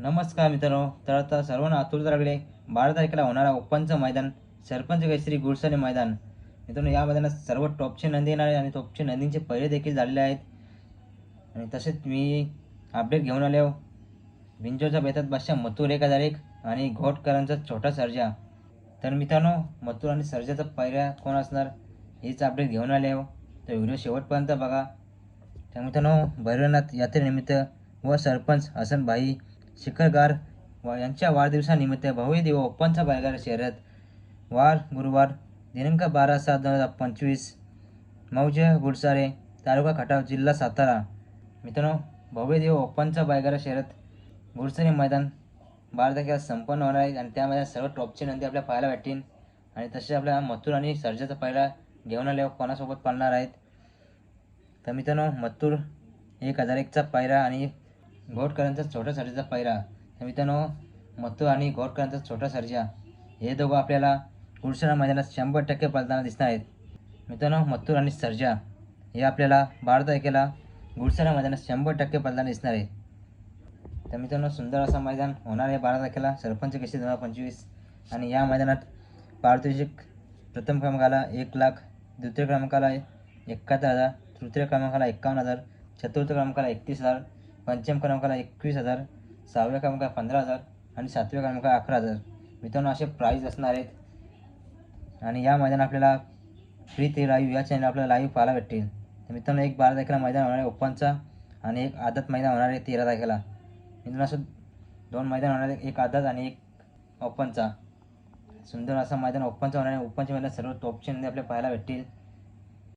नमस्कार मित्रांनो तर आता सर्वांना आतुरता लागले बारा तारखेला होणारा ओपनचं मैदान सरपंच केसरी गुडसाने मैदान. मित्रांनो या मैदानात सर्व टॉपचे नंदी येणार आहे आणि टॉपचे नंदींचे पहिले देखील झालेले आहेत. आणि तसेच मी अपडेट घेऊन आलो. विंजोचा बेतात बादशाह मथुर एक हजार एक आणि घोटकरांचा छोटा सर्जा. तर मित्रांनो मथुर आणि सर्जाचा पहिल्या कोण असणार हेच अपडेट घेऊन आले. हो तर व्हिडिओ शेवटपर्यंत बघा. तर मित्रांनो भैरवनाथ यात्रेनिमित्त व सरपंच हसन भाई शिखरगार व यांच्या वाढदिवसानिमित्त भव्य दिव ओपनचा बैलगाडा शर्यत वार गुरुवार दिनांक बारा सात दोन हजार पंचवीस मौजे गुडसारे तालुका खटाव जिल्हा सातारा. मित्रांनो भव्य देव ओपनचा बैलगाडा शर्यत मैदान बारा तारखेला संपन्न होणार आहे आणि त्यामध्ये सर्व टॉपचे नंदी आपल्या पाहायला भेटतील. आणि तसेच आपल्या मथुर आणि सर्जाचा पहिला घेऊन आल्यावर कोणासोबत पाळणार आहेत? तर मित्रांनो मथुर एक हजार एकचा पायरा आणि घोटकरांचा छोटा सर्जा पहिरा तर मित्रांनो मथुर आणि घोटकरांचा छोटा सर्जा हे दोघं आपल्याला गुडसरा मैदानात शंभर टक्के पळताना दिसणार आहेत. मित्रांनो मत्तूर आणि सर्जा हे आपल्याला बारा तारखेला गुडसरा मैदानात शंभर टक्के पडताना दिसणार आहे तर मित्रांनो सुंदर असं मैदान होणार आहे बारा तारखेला. सरपंच केशी दोन हजार पंचवीस. आणि या मैदानात पारितोषिक प्रथम क्रमांकाला एक लाख द्वितीय क्रमांकाला एकाहत्तर हजार तृतीय क्रमांकाला एकावन्न हजार चतुर्थ क्रमांकाला एकतीस हजार पंचम क्रमांकाला एकवीस हजार सहाव्या क्रमांकाला पंधरा हजार आणि सातव्या क्रमांकाला अकरा हजार. मित्रांनो असे प्राईज असणार आहेत. आणि या मैदान आपल्याला फ्री ते लाईव्ह या चॅनल आपल्याला लाईव्ह पाहायला भेटतील. तर मित्रांनो एक बारा तारखेला मैदान होणार आहे ओपनचा आणि एक आदत मैदान होणार आहे तेरा तारखेला. मित्रांनो असं दोन मैदान होणार आहे एक आदत आणि एक ओपनचा. सुंदर असा मैदान ओपनचा होणार आहे. ओपनच्या मैदान सर्व टॉपचे नंदी आपल्याला पाहायला भेटतील.